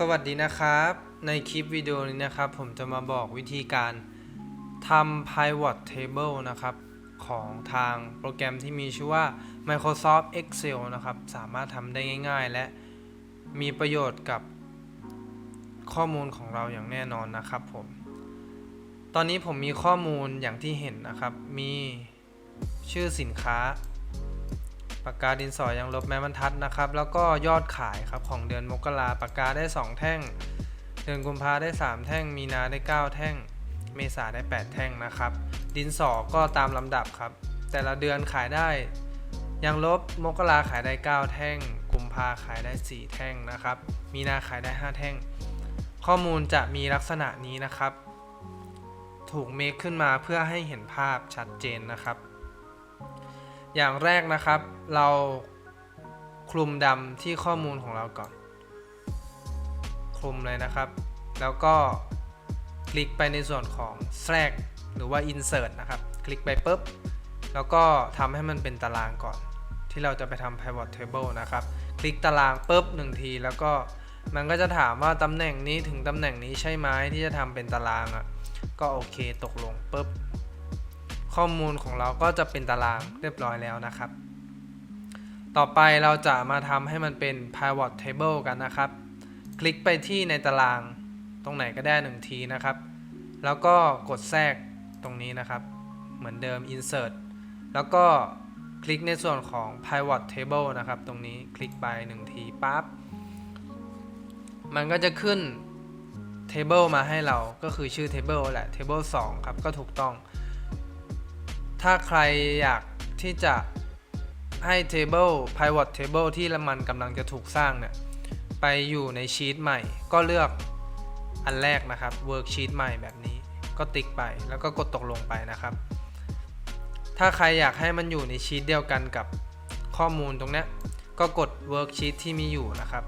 สวัสดีนะครับ ในคลิปวิดีโอนี้นะครับ ผมจะมาบอกวิธีการทำ pivot table นะครับ ของทางโปรแกรมที่มีชื่อว่า Microsoft Excel นะครับ สามารถทำได้ง่ายๆ และมีประโยชน์กับข้อมูลของเราอย่างแน่นอนนะครับผม ตอนนี้ผมมีข้อมูลอย่างที่เห็นนะครับ มีชื่อสินค้า ปากกาดินสอยังลบแม้บรรทัดนะครับ แล้วก็ยอดขายครับของเดือนมกราปากกาได้ 2 แท่ง เดือนกุมภาได้ 3 แท่ง มีนาได้ 9 แท่ง เมษาได้ 8 แท่งนะครับ ดินสอก็ตามลำดับครับ แต่ละเดือนขายได้ยังลบมกราขายได้ 9 แท่ง กุมภาขายได้ 4 แท่งนะครับ มีนาขายได้ 5 แท่ง ข้อมูลจะมีลักษณะนี้นะครับ ถูกเมคขึ้นมาเพื่อให้เห็นภาพชัดเจนนะครับ อย่างแรกนะครับ เราคลุมดำที่ข้อมูลของเราก่อน คลุมเลยนะครับ แล้วก็คลิกไปในส่วนของ drag หรือว่า insert นะครับ คลิกไปปุ๊บ แล้วก็ทำให้มันเป็นตารางก่อน ที่เราจะไปทำ pivot table นะครับ คลิกตารางปุ๊บหนึ่งที แล้วก็มันก็จะถามว่าตำแหน่งนี้ถึงตำแหน่งนี้ใช่ไหมที่จะทำเป็นตารางอะ่ะ ก็โอเคตกลงปุ๊บ ข้อมูลของเราก็จะเป็นตารางเรียบร้อยแล้วนะครับ ต่อไปเราจะมาทำให้มันเป็น pivot table กันนะครับ คลิกไปที่ในตารางตรงไหนก็ได้หนึ่งทีนะครับ แล้วก็กดแทรกตรงนี้นะครับ เหมือนเดิม insert แล้วก็คลิกในส่วนของ pivot table นะครับ ตรงนี้คลิกไปหนึ่งทีปั๊บ มันก็จะขึ้น table มาให้เรา ก็คือชื่อ table แหละ table 2 ครับ ก็ถูกต้อง ถ้าใครอยากที่จะให้ table pivot table ที่มันกำลังจะถูกสร้างเนี่ย ไปอยู่ในชีตใหม่ ก็เลือกอันแรกนะครับ worksheet ใหม่แบบนี้ ก็ติ๊กไปแล้วก็กดตกลงไปนะครับ ถ้าใครอยากให้มันอยู่ในชีตเดียวกันกับข้อมูลตรงเนี้ยก็กด worksheet ที่มีอยู่นะครับ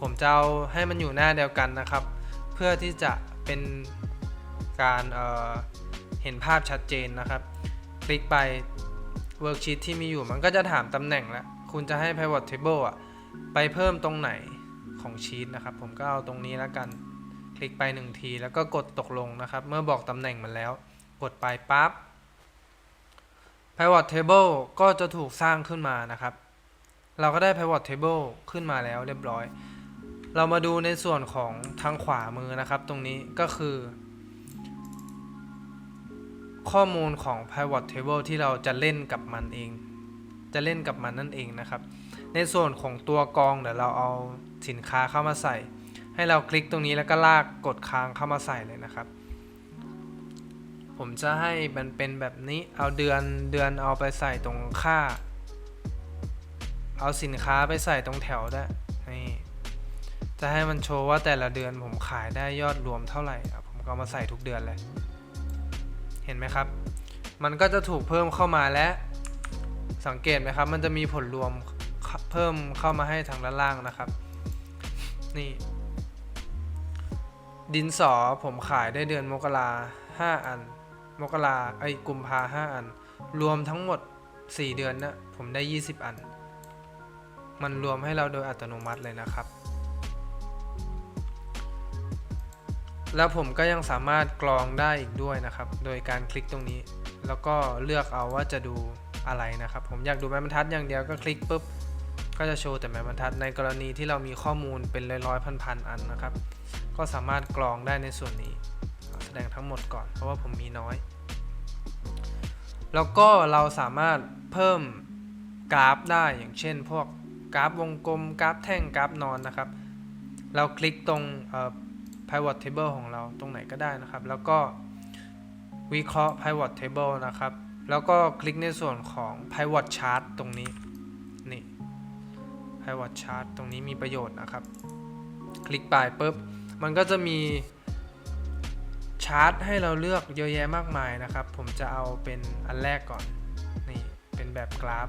ผมจะเอาให้มันอยู่หน้าเดียวกันนะครับ เพื่อที่จะเป็นการเเห็นภาพชัดเจนนะครับ ลิกไป worksheet ที่มีอยู่มันก็จะถามตำแหน่งแล้ว คุณจะให้ pivot table อะ ไปเพิ่มตรงไหนของชีตนะครับ ผมก็เอาตรงนี้แล้วกัน คลิกไป 1 ที แล้วก็กดตกลงนะครับ เมื่อบอกตำแหน่งมันแล้ว กดไปปั๊บ pivot table ก็จะถูกสร้างขึ้นมานะครับ เราก็ได้ pivot table ขึ้นมาแล้วเรียบร้อย เรามาดูในส่วนของทางขวามือนะครับ ตรงนี้ก็คือ ข้อมูลของ pivot table ที่เราจะเล่นกับมันเอง จะเล่นกับมันนั่นเองนะครับ ในส่วนของตัวกองเดี๋ยวเราเอาสินค้าเข้ามาใส่ ให้เราคลิกตรงนี้แล้วก็ลากกดค้างเข้ามาใส่เลยนะครับ ผมจะให้มันเป็นแบบนี้เอาเดือนเดือนเอาไปใส่ตรงค่า เอาสินค้าไปใส่ตรงแถวได้นี่จะให้มันโชว์ว่าแต่ละเดือนผมขายได้ยอดรวมเท่าไหร่ผมก็มาใส่ทุกเดือนเลย ห็นไหมครับ มันก็จะถูกเพิ่มเข้ามาและสังเกตไหมครับ มันจะมีผลรวมเพิ่มเข้ามาให้ทางด้านล่างนะครับ นี่ ดินสอผมขายได้เดือนมกราห้าอัน มกราไอ้กุมภาห้าอัน รวมทั้งหมด 4 เดือนนะผมได้ 20 อัน มันรวมให้เราโดยอัตโนมัติเลยนะครับ แล้วผมก็ยังสามารถกรองได้อีกด้วยนะครับ โดยการคลิกตรงนี้ แล้วก็เลือกเอาว่าจะดูอะไรนะครับ ผมอยากดูแม้บรรทัดอย่างเดียวก็คลิกปุ๊บ ก็จะโชว์แต่แม้บรรทัดในกรณีที่เรามีข้อมูลเป็นร้อยร้อยพันพันอันนะครับ ก็สามารถกรองได้ในส่วนนี้ แสดงทั้งหมดก่อน เพราะว่าผมมีน้อย แล้วก็เราสามารถเพิ่มกราฟได้อย่างเช่น พวกกราฟวงกลมกราฟแท่งกราฟนอนนะครับ เราคลิกตรง pivot table ของเราตรงไหนก็ได้นะครับ แล้วก็วิเคราะห์ pivot table นะครับ แล้วก็คลิกในส่วนของ pivot chart ตรงนี้ นี่ pivot chart ตรงนี้มีประโยชน์นะครับ คลิกไปปุ๊บ มันก็จะมีชาร์ตให้เราเลือกเยอะแยะมากมายนะครับ ผมจะเอาเป็นอันแรกก่อน นี่ เป็นแบบกราฟ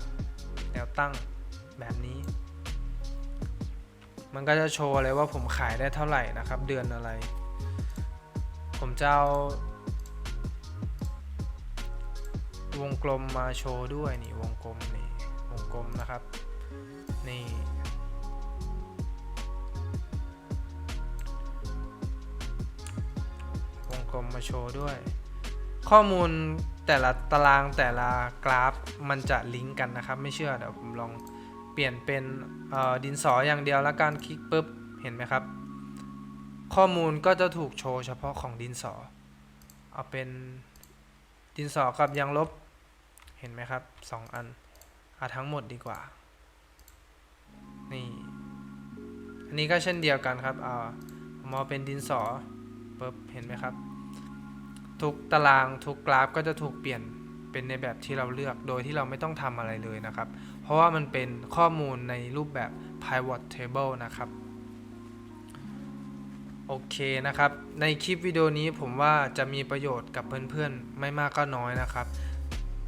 แนวตั้งแบบนี้ มันก็จะโชว์เลยว่าผมขายได้เท่าไหร่นะครับ เดือนอะไร ผมจะเอาวงกลมมาโชว์ด้วยนี่วงกลมนี่วงกลมนะครับนี่วงกลมมาโชว์ด้วย ข้อมูลแต่ละตารางแต่ละกราฟมันจะลิงก์กันนะครับ ไม่เชื่อเดี๋ยวผมลอง เปลี่ยนเป็นดินสออย่างเดียวแล้วการคลิกปุ๊บเห็นไหมครับ ข้อมูลก็จะถูกโชว์เฉพาะของดินสอ เอาเป็นดินสอกับยางลบเห็นไหมครับสองอันเอาทั้งหมดดีกว่า นี่ อันนี้ก็เช่นเดียวกันครับเอาผมเอาเป็นดินสอปุ๊บเห็นไหมครับ ทุกตารางทุกกราฟก็จะถูกเปลี่ยนเป็นในแบบที่เราเลือกโดยที่เราไม่ต้องทำอะไรเลยนะครับ เพราะว่ามันเป็นข้อมูลในรูปแบบ pivot table นะครับ โอเคนะครับ ในคลิปวิดีโอนี้ผมว่าจะมีประโยชน์กับเพื่อนๆ ไม่มากก็น้อยนะครับ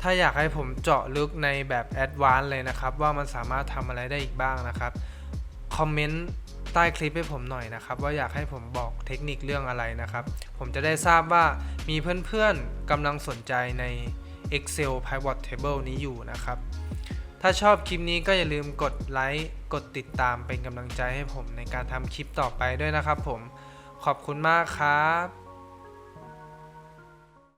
ถ้าอยากให้ผมเจาะลึกในแบบแอดวานซ์เลยนะครับ ว่ามันสามารถทำอะไรได้อีกบ้างนะครับ คอมเมนต์ใต้คลิปให้ผมหน่อยนะครับ ว่าอยากให้ผมบอกเทคนิคเรื่องอะไรนะครับ ผมจะได้ทราบว่ามีเพื่อนๆกำลังสนใจใน Excel Pivot Table นี้อยู่นะครับ ถ้าชอบคลิปนี้ก็อย่าลืมกดไลค์ กดติดตามเป็นกำลังใจให้ผมในการทำคลิปต่อไปด้วยนะครับผม ขอบคุณมากครับ